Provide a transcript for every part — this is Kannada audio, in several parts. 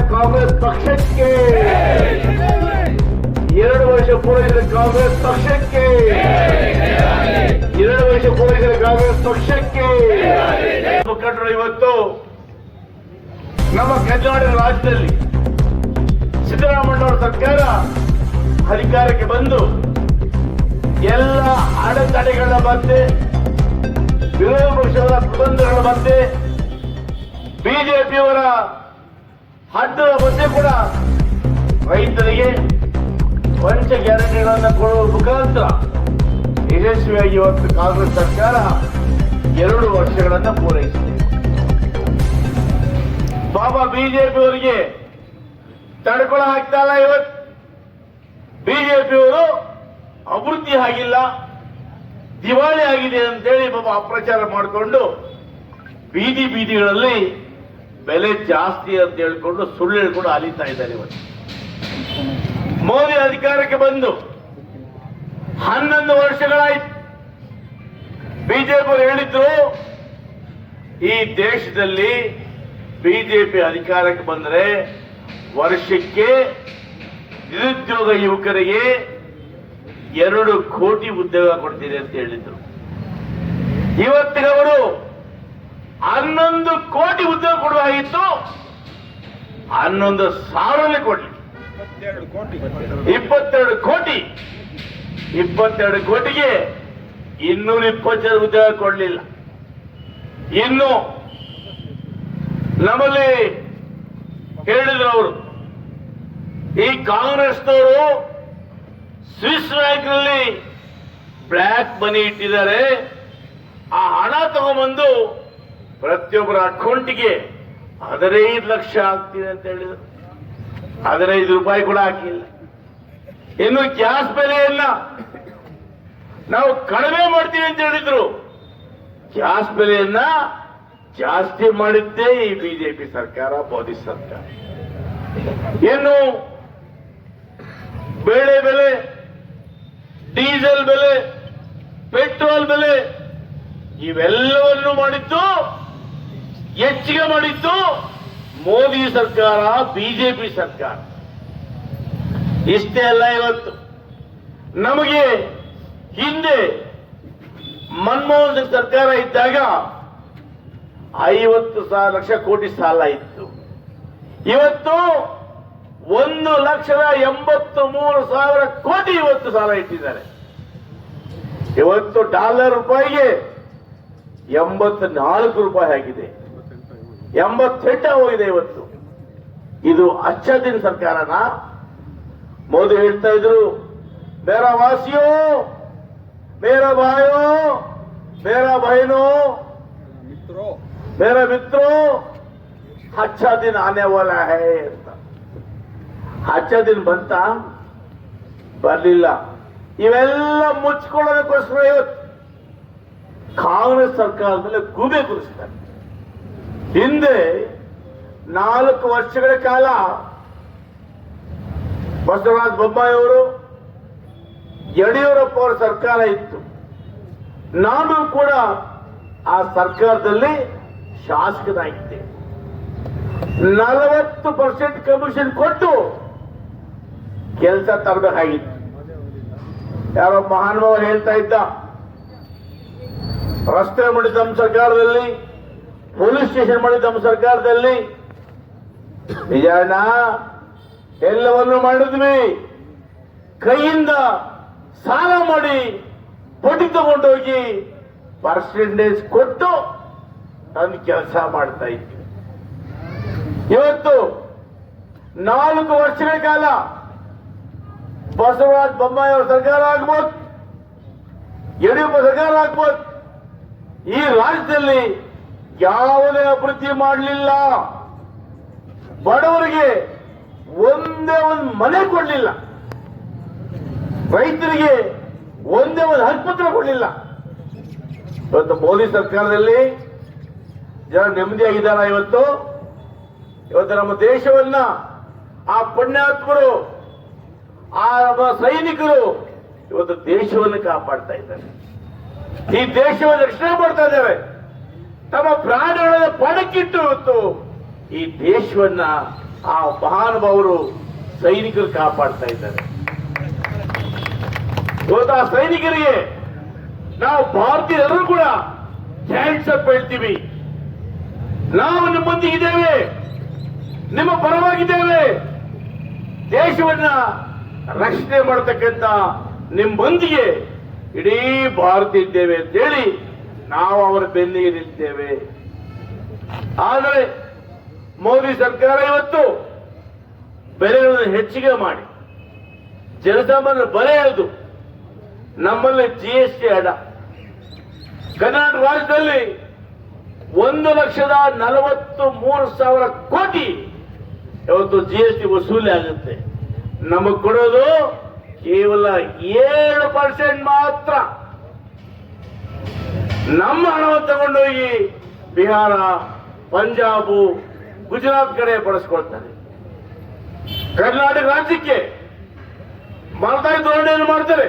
ಕಾಂಗ್ರೆಸ್ ಪಕ್ಷಕ್ಕೆ. ಎರಡು ವರ್ಷ ಪೂರೈಸಿದ ಕಾಂಗ್ರೆಸ್ ಪಕ್ಷಕ್ಕೆ. ಎರಡು ವರ್ಷ ಪೂರೈಸಿದ ಕಾಂಗ್ರೆಸ್ ಪಕ್ಷಕ್ಕೆ. ಮುಖಂಡರು ಇವತ್ತು ನಮ್ಮ ಕರ್ನಾಟಕ ರಾಜ್ಯದಲ್ಲಿ ಸಿದ್ದರಾಮಯ್ಯ ಸರ್ಕಾರ ಅಧಿಕಾರಕ್ಕೆ ಬಂದು ಎಲ್ಲ ಅಡೆತಡೆಗಳ ಮಧ್ಯೆ ವಿರೋಧ ಪಕ್ಷಗಳ ಪ್ರಬಂಧಗಳ ಮಧ್ಯೆ ಬಿಜೆಪಿಯವರ ಹಡ್ಡದ ಬಗ್ಗೆ ಕೂಡ ರೈತರಿಗೆ ಪಂಚ ಗ್ಯಾರಂಟಿಗಳನ್ನು ಕೊಡುವ ಮುಖಾಂತರ ಯಶಸ್ವಿಯಾಗಿ ಇವತ್ತು ಕಾಂಗ್ರೆಸ್ ಸರ್ಕಾರ ಎರಡು ವರ್ಷಗಳನ್ನು ಪೂರೈಸಿದೆ. ಬಾಬಾ ಬಿಜೆಪಿಯವರಿಗೆ ತಡ್ಕೊಳ ಆಗ್ತಾ ಇಲ್ಲ ಇವತ್ತು. ಬಿಜೆಪಿಯವರು ಅಭಿವೃದ್ಧಿ ಆಗಿಲ್ಲ, ದಿವಾಳಿ ಆಗಿದೆ ಅಂತೇಳಿ ಬಾಬಾ ಅಪ್ರಚಾರ ಮಾಡಿಕೊಂಡು ಬೀದಿ ಬೀದಿಗಳಲ್ಲಿ ಬೆಲೆ ಜಾಸ್ತಿ ಅಂತ ಹೇಳ್ಕೊಂಡು ಸುಳ್ಳು ಹೇಳ್ಕೊಂಡು ಅಲಿತಾ ಇದ್ದಾರೆ ಇವತ್ತು. ಮೋದಿ ಅಧಿಕಾರಕ್ಕೆ ಬಂದು ಹನ್ನೊಂದು ವರ್ಷಗಳಾಯ್ತು. ಬಿಜೆಪಿ ಹೇಳಿದ್ರು, ಈ ದೇಶದಲ್ಲಿ ಬಿಜೆಪಿ ಅಧಿಕಾರಕ್ಕೆ ಬಂದರೆ ವರ್ಷಕ್ಕೆ ನಿರುದ್ಯೋಗ ಯುವಕರಿಗೆ ಎರಡು ಕೋಟಿ ಉದ್ಯೋಗ ಕೊಡ್ತೀರಿ ಅಂತ ಹೇಳಿದ್ರು. ಇವತ್ತಿನವರು ಹನ್ನೊಂದು ಕೋಟಿ ಉದ್ಯೋಗ ಕೊಡುವಾಗಿತ್ತು ಹನ್ನೊಂದು ಸಾವಿರನೇ ಕೋಟಿ. ಇಪ್ಪತ್ತೆರಡು ಕೋಟಿ. ಇಪ್ಪತ್ತೆರಡು ಕೋಟಿಗೆ ಇನ್ನೂರ ಇಪ್ಪತ್ತೆರಡು ಉದ್ಯೋಗ ಕೊಡಲಿಲ್ಲ. ಇನ್ನು ನಮ್ಮಲ್ಲಿ ಹೇಳಿದ್ರು ಅವರು ಈ ಕಾಂಗ್ರೆಸ್ನವರು ಸ್ವಿಸ್ ಬ್ಯಾಂಕ್ನಲ್ಲಿ ಬ್ಲ್ಯಾಕ್ ಮನಿ ಇಟ್ಟಿದ್ದಾರೆ. ಆ ಹಣ ತಗೊಂಬಂದು ಪ್ರತಿಯೊಬ್ಬರ ಅಕೌಂಟ್ಗೆ ಹದಿನೈದು ಲಕ್ಷ ಆಗ್ತಿದೆ ಅಂತ ಹೇಳಿದ್ರು. ಹದಿನೈದು ರೂಪಾಯಿ ಕೂಡ ಹಾಕಿಲ್ಲ. ಇನ್ನು ಗ್ಯಾಸ್ ಬೆಲೆಯನ್ನ ನಾವು ಕಡಿಮೆ ಮಾಡ್ತೀವಿ ಅಂತ ಹೇಳಿದ್ರು. ಗ್ಯಾಸ್ ಬೆಲೆಯನ್ನ ಜಾಸ್ತಿ ಮಾಡಿದ್ದೇ ಈ ಬಿಜೆಪಿ ಸರ್ಕಾರ, ಮೋದಿ ಸರ್ಕಾರ. ಇನ್ನು ಬೇಳೆ ಬೆಲೆ, ಡೀಸೆಲ್ ಬೆಲೆ, ಪೆಟ್ರೋಲ್ ಬೆಲೆ, ಇವೆಲ್ಲವನ್ನೂ ಮಾಡಿದ್ದು ಹೆಚ್ಚಿಗೆ ಮಾಡಿದ್ದು ಮೋದಿ ಸರ್ಕಾರ, ಬಿಜೆಪಿ ಸರ್ಕಾರ. ಇಷ್ಟೇ ಅಲ್ಲ ಇವತ್ತು. ನಮಗೆ ಹಿಂದೆ ಮನಮೋಹನ್ ಸಿಂಗ್ ಸರ್ಕಾರ ಇದ್ದಾಗ ಐವತ್ತು ಸಾವಿರ ಲಕ್ಷ ಕೋಟಿ ಸಾಲ ಇತ್ತು. ಇವತ್ತು ಒಂದು ಲಕ್ಷದ ಎಂಬತ್ತು ಮೂರು ಸಾವಿರ ಕೋಟಿ ಇವತ್ತು ಸಾಲ ಇಟ್ಟಿದ್ದಾರೆ. ಇವತ್ತು ಡಾಲರ್ ರೂಪಾಯಿಗೆ ಎಂಬತ್ತು ನಾಲ್ಕು ರೂಪಾಯಿ ಆಗಿದೆ. ಎಂಬತ್ತೆಂಟ ಹೋಗಿದೆ ಇವತ್ತು. ಇದು ಅಚ್ಚದಿನ ಸರ್ಕಾರನ? ಮೋದಿ ಹೇಳ್ತಾ ಇದ್ರು, ಮೇರ ವಾಸಿಯೋ, ಮೇರಾ ಬಾಯೋ ಮೇರಾ ಬಹನೋ, ಮೇರಾ ಮಿತ್ರೋ ಅಚ್ಚ ದಿನ ಆನೆ ಹೇ ಅಂತ. ಅಚ್ಚ ದಿನ ಬಂತ? ಬರ್ಲಿಲ್ಲ. ಇವೆಲ್ಲ ಮುಚ್ಕೊಳ್ಳೋದಕ್ಕೋಸ್ಕರ ಇವತ್ತು ಕಾಂಗ್ರೆಸ್ ಸರ್ಕಾರದಲ್ಲಿ ಗುಬೆ ಕುರಿಸಿದ್ದಾರೆ ಹಿಂದೆ ನಾಲ್ಕು ವರ್ಷಗಳ ಕಾಲ ಬಸವರಾಜ ಬೊಮ್ಮಾಯಿ ಅವರು ಯಡಿಯೂರಪ್ಪ ಅವರ ಸರ್ಕಾರ ಇತ್ತು. ನಾನು ಕೂಡ ಆ ಸರ್ಕಾರದಲ್ಲಿ ಶಾಸಕನಾಗಿದ್ದೆ. ನಲವತ್ತು ಪರ್ಸೆಂಟ್ ಕಮಿಷನ್ ಕೊಟ್ಟು ಕೆಲಸ ತರಬೇಕಾಗಿತ್ತು. ಯಾರೋ ಮಹಾನುಭಾವ ಹೇಳ್ತಾ ಇದ್ದ, ರಸ್ತೆ ಮಾಡಿದ ಸರ್ಕಾರದಲ್ಲಿ ಪೊಲೀಸ್ ಸ್ಟೇಷನ್ ಮಾಡಿದ ನಮ್ಮ ಸರ್ಕಾರದಲ್ಲಿ. ನಿಜಾನ, ಎಲ್ಲವನ್ನು ಮಾಡಿದ್ವಿ. ಕೈಯಿಂದ ಸಾಲ ಮಾಡಿ ಬಡ್ಡಿ ತಗೊಂಡೋಗಿ ಪರ್ಸೆಂಟೇಜ್ ಕೊಟ್ಟು ನಾನು ಕೆಲಸ ಮಾಡ್ತಾ ಇದ್ವಿ. ಇವತ್ತು ನಾಲ್ಕು ವರ್ಷಗಳ ಕಾಲ ಬಸವರಾಜ್ ಬೊಮ್ಮಾಯಿ ಅವರ ಸರ್ಕಾರ ಆಗ್ಬೋದು, ಯಡಿಯೂರಪ್ಪ ಸರ್ಕಾರ ಆಗ್ಬೋದು, ಈ ರಾಜ್ಯದಲ್ಲಿ ಯಾವುದೇ ಅಭಿವೃದ್ಧಿ ಮಾಡಲಿಲ್ಲ. ಬಡವರಿಗೆ ಒಂದೇ ಒಂದು ಮನೆ ಕೊಡಲಿಲ್ಲ. ರೈತರಿಗೆ ಒಂದೇ ಒಂದು ಹಕ್ಕುಪತ್ರ ಕೊಡಲಿಲ್ಲ. ಇವತ್ತು ಮೋದಿ ಸರ್ಕಾರದಲ್ಲಿ ಜನ ನೆಮ್ಮದಿಯಾಗಿದ್ದಾರ ಇವತ್ತು? ಇವತ್ತು ನಮ್ಮ ದೇಶವನ್ನ ಆ ಪುಣ್ಯಾತ್ಮರು, ಆ ನಮ್ಮ ಸೈನಿಕರು ಇವತ್ತು ದೇಶವನ್ನು ಕಾಪಾಡ್ತಾ ಇದ್ದಾರೆ. ಈ ದೇಶವನ್ನು ರಕ್ಷಣೆ ಮಾಡ್ತಾ ಇದ್ದಾರೆ. ತಮ್ಮ ಪ್ರಾಣಗಳನ್ನು ಪಣಕ್ಕಿಟ್ಟು ಹೊತ್ತು ಈ ದೇಶವನ್ನ ಆ ಮಹಾನುಭಾವರು ಸೈನಿಕರು ಕಾಪಾಡ್ತಾ ಇದ್ದಾರೆ. ಇವತ್ತು ಸೈನಿಕರಿಗೆ ನಾವು ಭಾರತೀಯರು ಕೂಡ ಥ್ಯಾಂಕ್ಸ್ ಅಪ್ ಹೇಳ್ತೀವಿ. ನಾವು ನಿಮ್ಮೊಂದಿಗೆ ಇದ್ದೇವೆ. ನಿಮ್ಮ ಪರವಾಗಿದ್ದೇವೆ. ದೇಶವನ್ನ ರಕ್ಷಣೆ ಮಾಡತಕ್ಕಂತ ನಿಮ್ಮೊಂದಿಗೆ ಇಡೀ ಭಾರತ ಇದ್ದೇವೆ ಅಂತೇಳಿ ನಾವು ಅವರ ಬೆನ್ನಿಗೆ ನಿಲ್ತೇವೆ. ಆದರೆ ಮೋದಿ ಸರ್ಕಾರ ಇವತ್ತು ಬೆಲೆಗಳನ್ನು ಹೆಚ್ಚಿಗೆ ಮಾಡಿ. ಜನಸಾಮಾನ್ಯರ ಬಲೆ ಎಳೆದು ನಮ್ಮಲ್ಲಿ ಜಿ ಎಸ್ ಟಿ ಹಣ ಕರ್ನಾಟಕ ರಾಜ್ಯದಲ್ಲಿ ಒಂದು ಲಕ್ಷದ ನಲವತ್ತು ಮೂರು ಸಾವಿರ ಕೋಟಿ ಇವತ್ತು ಜಿ ಎಸ್ ಟಿ ವಸೂಲಿ ಆಗುತ್ತೆ. ನಮಗ್ ಕೊಡೋದು ಕೇವಲ ಏಳು ಪರ್ಸೆಂಟ್ ಮಾತ್ರ. ನಮ್ಮ ಹಣವನ್ನು ತಗೊಂಡೋಗಿ ಬಿಹಾರ, ಪಂಜಾಬು, ಗುಜರಾತ್ ಕಡೆ ಬಳಸ್ಕೊಳ್ತಾರೆ. ಕರ್ನಾಟಕ ರಾಜ್ಯಕ್ಕೆ ಮಲತಾಯಿ ಧೋರಣೆಯನ್ನು ಮಾಡ್ತಾರೆ.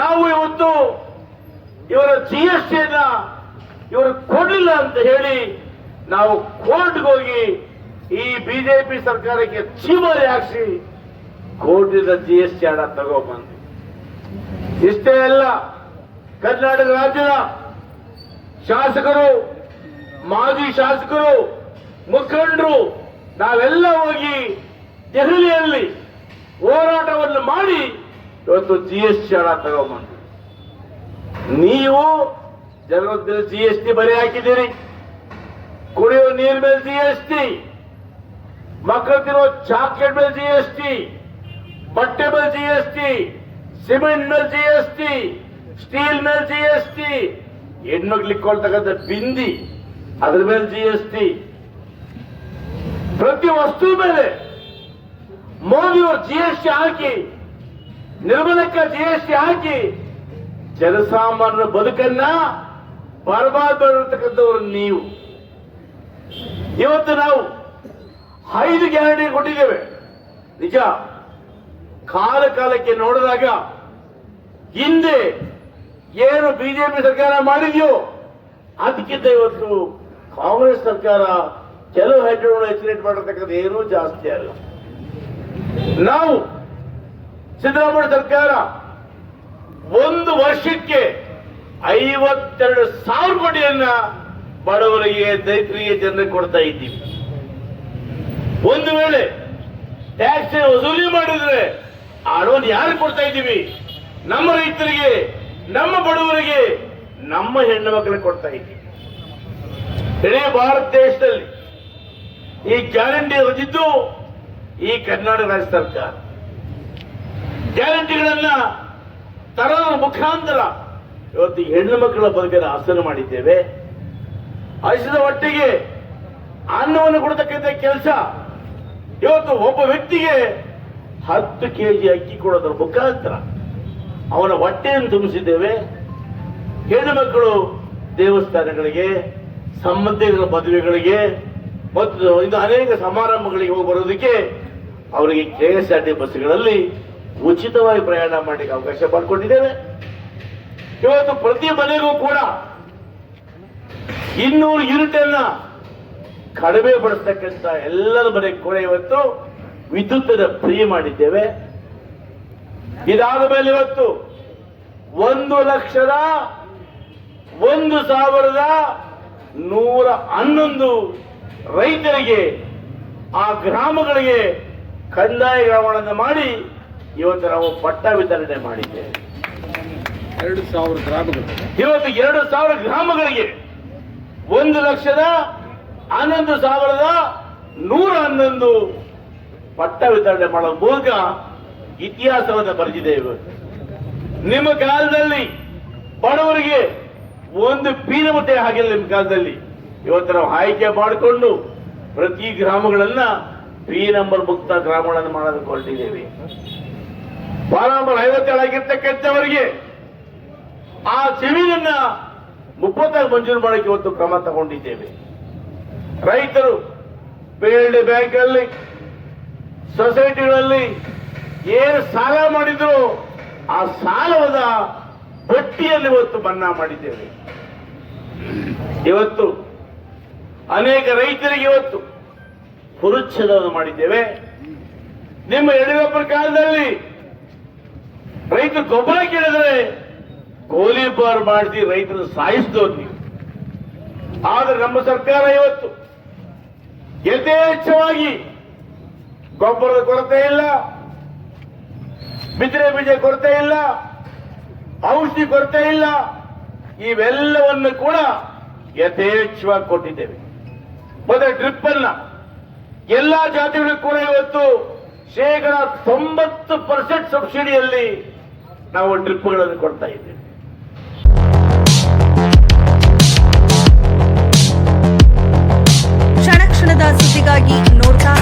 ನಾವು ಇವತ್ತು ಇವರ ಜಿ ಎಸ್ ಟಿಯನ್ನ ಇವರು ಕೊಡಲಿಲ್ಲ ಅಂತ ಹೇಳಿ ನಾವು ಕೋರ್ಟ್ಗೆ ಹೋಗಿ ಈ ಬಿಜೆಪಿ ಸರ್ಕಾರಕ್ಕೆ ಚೀಮರಿ ಹಾಕ್ಸಿ ಕೋರ್ಟಿನ ಜಿ ಎಸ್ ಟಿ ಹಣ ತಗೋಬಂದ್ವಿ. ಇಷ್ಟೇ ಅಲ್ಲ ಕರ್ನಾಟಕ ರಾಜ್ಯದ ಶಾಸಕರು, ಮಾಜಿ ಶಾಸಕರು, ಮುಖಂಡರು, ನಾವೆಲ್ಲ ಹೋಗಿ ದೆಹಲಿಯಲ್ಲಿ ಹೋರಾಟವನ್ನು ಮಾಡಿ ಇವತ್ತು ಜಿ ಎಸ್ ಟಿ ಹಣ ನೀವು ಜನರ ಜಿ ಎಸ್ ಟಿ ಬರೆ ಹಾಕಿದ್ದೀರಿ. ಕುಡಿಯುವ ನೀರ್ ಮೇಲೆ ಜಿ ಎಸ್ ಟಿ ಮಕ್ಕಳು ತಿನ್ನೋ ಚಾಕ್ಲೇಟ್ ಮೇಲೆ ಜಿ ಎಸ್ ಟಿ ಬಟ್ಟೆ ಮೇಲೆ ಜಿ ಎಸ್ ಟಿ ಸಿಮೆಂಟ್ ಮೇಲೆ ಜಿ ಎಸ್ ಟಿ ಸ್ಟೀಲ್ ಮೇಲೆ ಜಿ ಎಸ್ ಟಿ ಹೆಣ್ಮಕ್ಳಿಗೆ ಕೊಳ್ತಕ್ಕಂಥ ಬಿಂದಿ, ಅದ್ರ ಮೇಲೆ ಜಿ ಎಸ್ ಟಿ ಪ್ರತಿ ವಸ್ತು ಮೇಲೆ ಮೋದಿಯವರು ಜಿ ಎಸ್ ಟಿ ಹಾಕಿ, ನಿರ್ಮಲಕ್ಕ ಜಿ ಎಸ್ ಟಿ ಹಾಕಿ, ಜನಸಾಮಾನ್ಯರ ಬದುಕನ್ನ ಬರಬಾರ್ದು ಮಾಡಿರ್ತಕ್ಕಂಥವ್ರು ನೀವು. ಇವತ್ತು ನಾವು ಐದು ಗ್ಯಾರಂಟಿ ಕೊಟ್ಟಿದ್ದೇವೆ. ನಿಜ, ಕಾಲ ಕಾಲಕ್ಕೆ ನೋಡಿದಾಗ ಹಿಂದೆ ಏನು ಬಿಜೆಪಿ ಸರ್ಕಾರ ಮಾಡಿದೆಯೋ ಅದಕ್ಕಿಂತ ಇವತ್ತು ಕಾಂಗ್ರೆಸ್ ಸರ್ಕಾರ ಕೆಲವು ಹೆಜ್ಜೆಗಳು ಎಕ್ಸಿಲೇಟ್ ಮಾಡಿರ್ತಕ್ಕಂಥ ಏನೂ ಜಾಸ್ತಿ ಅಲ್ಲ. ನಾವು ಸಿದ್ದರಾಮಯ್ಯ ಸರ್ಕಾರ ಒಂದು ವರ್ಷಕ್ಕೆ ಐವತ್ತೆರಡು ಸಾವಿರ ಕೋಟಿಯನ್ನ ಬಡವರಿಗೆ ದೈತ್ರಿಗೆ ಜನರಿಗೆ ಕೊಡ್ತಾ ಇದ್ದೀವಿ. ಒಂದು ವೇಳೆ ಟ್ಯಾಕ್ಸ್ ವಸೂಲಿ ಮಾಡಿದ್ರೆ ಆ ಹಣವನ್ನು ಯಾರು ಕೊಡ್ತಾ ಇದ್ದೀವಿ? ನಮ್ಮ ರೈತರಿಗೆ ನಮ್ಮ ಬಡವರಿಗೆ ನಮ್ಮ ಹೆಣ್ಣು ಮಕ್ಕಳಿಗೆ ಕೊಡ್ತಾ ಇದ್ದೀವಿ ಭಾರತ ದೇಶದಲ್ಲಿ ಈ ಗ್ಯಾರಂಟಿ ಹೊಂದಿದ್ದು ಈ ಕರ್ನಾಟಕ ರಾಜ್ಯ ಸರ್ಕಾರ. ಗ್ಯಾರಂಟಿಗಳನ್ನ ತರ ಮುಖಾಂತರ ಇವತ್ತು ಹೆಣ್ಣು ಮಕ್ಕಳ ಬದುಕಿನ ಆಸನ ಮಾಡಿದ್ದೇವೆ. ಹಸಿದ ಒಟ್ಟಿಗೆ ಅನ್ನವನ್ನು ಕೊಡತಕ್ಕಂಥ ಕೆಲಸ ಇವತ್ತು ಒಬ್ಬ ವ್ಯಕ್ತಿಗೆ ಹತ್ತು ಕೆಜಿ ಅಕ್ಕಿ ಕೊಡೋದ್ರ ಮುಖಾಂತರ ಅವನ ಹೊಟ್ಟೆಯನ್ನು ತುಂಬಿಸಿದ್ದೇವೆ. ಹೆಣ್ಣು ಮಕ್ಕಳು ದೇವಸ್ಥಾನಗಳಿಗೆ ಸಂಬಂಧಿಗಳ ಮದುವೆಗಳಿಗೆ ಮತ್ತು ಇನ್ನು ಅನೇಕ ಸಮಾರಂಭಗಳಿಗೆ ಹೋಗಿ ಬರೋದಕ್ಕೆ ಅವರಿಗೆ ಕೆ ಎಸ್ ಆರ್ ಟಿ ಬಸ್ಗಳಲ್ಲಿ ಉಚಿತವಾಗಿ ಪ್ರಯಾಣ ಮಾಡಲಿಕ್ಕೆ ಅವಕಾಶ ಮಾಡಿಕೊಂಡಿದ್ದೇವೆ ಇವತ್ತು ಪ್ರತಿ ಮನೆಗೂ ಕೂಡ ಇನ್ನೂರು ಯೂನಿಟ್ ಅನ್ನ ಕಡಿಮೆ ಪಡಿಸ್ತಕ್ಕಂಥ ಎಲ್ಲರ ಮನೆಗೆ ಕೂಡ ಇವತ್ತು ವಿದ್ಯುತ್ತನ್ನು ಫ್ರೀ ಮಾಡಿದ್ದೇವೆ. ಇದಾದ ಮೇಲೆ ಇವತ್ತು ಒಂದು ಲಕ್ಷದ ಒಂದು ಸಾವಿರದ ನೂರ ಹನ್ನೊಂದು ರೈತರಿಗೆ ಆ ಗ್ರಾಮಗಳಿಗೆ ಕಂದಾಯ ಗ್ರಾಮಗಳನ್ನು ಮಾಡಿ ಇವತ್ತು ನಾವು ಪಟ್ಟ ವಿತರಣೆ ಮಾಡಿದ್ದೇವೆ. ಎರಡು ಸಾವಿರ ಗ್ರಾಮಗಳು ಇವತ್ತು ಎರಡು ಸಾವಿರ ಗ್ರಾಮಗಳಿಗೆ ಒಂದು ಲಕ್ಷದ ಹನ್ನೊಂದು ಸಾವಿರದ ನೂರ ಹನ್ನೊಂದು ಪಟ್ಟ ವಿತರಣೆ ಮಾಡೋ ಮೂಲಕ ಇತಿಹಾಸವನ್ನು ಬರೆದಿದ್ದೇವೆ ನಿಮ್ಮ ಕಾಲದಲ್ಲಿ ಬಡವರಿಗೆ ಒಂದು ಪೀನ ಮುಟ್ಟೆ ಹಾಕಿಲ್ಲ ನಿಮ್ಮ ಕಾಲದಲ್ಲಿ. ಇವತ್ತು ನಾವು ಆಯ್ಕೆ ಮಾಡಿಕೊಂಡು ಪ್ರತಿ ಗ್ರಾಮಗಳನ್ನ ಪಿ ನಂಬರ್ ಮುಕ್ತ ಗ್ರಾಮಗಳನ್ನು ಮಾಡಲು ಹೊರಟಿದ್ದೇವೆ ಬಾರ ನಂಬರ್ ಐವತ್ತೇಳಾಗಿರ್ತಕ್ಕಂಥವರಿಗೆ ಆ ಜಮೀನನ್ನ ಮುಪ್ಪತ್ತಾಗಿ ಮಂಜೂರು ಮಾಡಕ್ಕೆ ಇವತ್ತು ಕ್ರಮ ತಗೊಂಡಿದ್ದೇವೆ. ರೈತರು ಬೇಲ್ಡ್ ಬ್ಯಾಂಕ್ ಅಲ್ಲಿ ಸೊಸೈಟಿಗಳಲ್ಲಿ ಏನು ಸಾಲ ಮಾಡಿದ್ರು, ಆ ಸಾಲದ ಬಟ್ಟಿಯಲ್ಲಿ ಇವತ್ತು ಮನ್ನಾ ಮಾಡಿದ್ದೇವೆ. ಇವತ್ತು ಅನೇಕ ರೈತರಿಗೆ ಇವತ್ತು ಪುರುಚ್ಛೇದವನ್ನು ಮಾಡಿದ್ದೇವೆ. ನಿಮ್ಮ ಯಡಿಯೂರಪ್ಪರ ಕಾಲದಲ್ಲಿ ರೈತರು ಗೊಬ್ಬರ ಕೇಳಿದರೆ ಗೋಲಿಬಾರ್ ಮಾಡಿಸಿ ರೈತರು ಸಾಯಿಸಿದವ್ರು ನೀವು. ಆದ್ರೆ ನಮ್ಮ ಸರ್ಕಾರ ಇವತ್ತು ಯಥೇಚ್ಛವಾಗಿ ಗೊಬ್ಬರದ ಕೊರತೆ ಇಲ್ಲ. ಬಿತ್ತನೆ ಬೀಜ ಕೊರತೆ ಇಲ್ಲ, ಔಷಧಿ ಕೊರತೆ ಇಲ್ಲ, ಇವೆಲ್ಲವನ್ನು ಕೂಡ ಯಥೇಚ್ಛವಾಗಿ ಕೊಟ್ಟಿದ್ದೇವೆ. ಮತ್ತೆ ಡ್ರಿಪ್ ಅನ್ನ ಎಲ್ಲಾ ಜಾತಿಗಳಿಗೂ ಕೂಡ ಇವತ್ತು ಶೇಕಡ ತೊಂಬತ್ತು ಪರ್ಸೆಂಟ್ ಸಬ್ಸಿಡಿಯಲ್ಲಿ ನಾವು ಟ್ರಿಪ್ಗಳನ್ನು ಕೊಡ್ತಾ ಇದ್ದೇವೆ. ಕ್ಷಣ ಕ್ಷಣದ ಸುದ್ದಿಗಾಗಿ ನೋಡ್ತಾ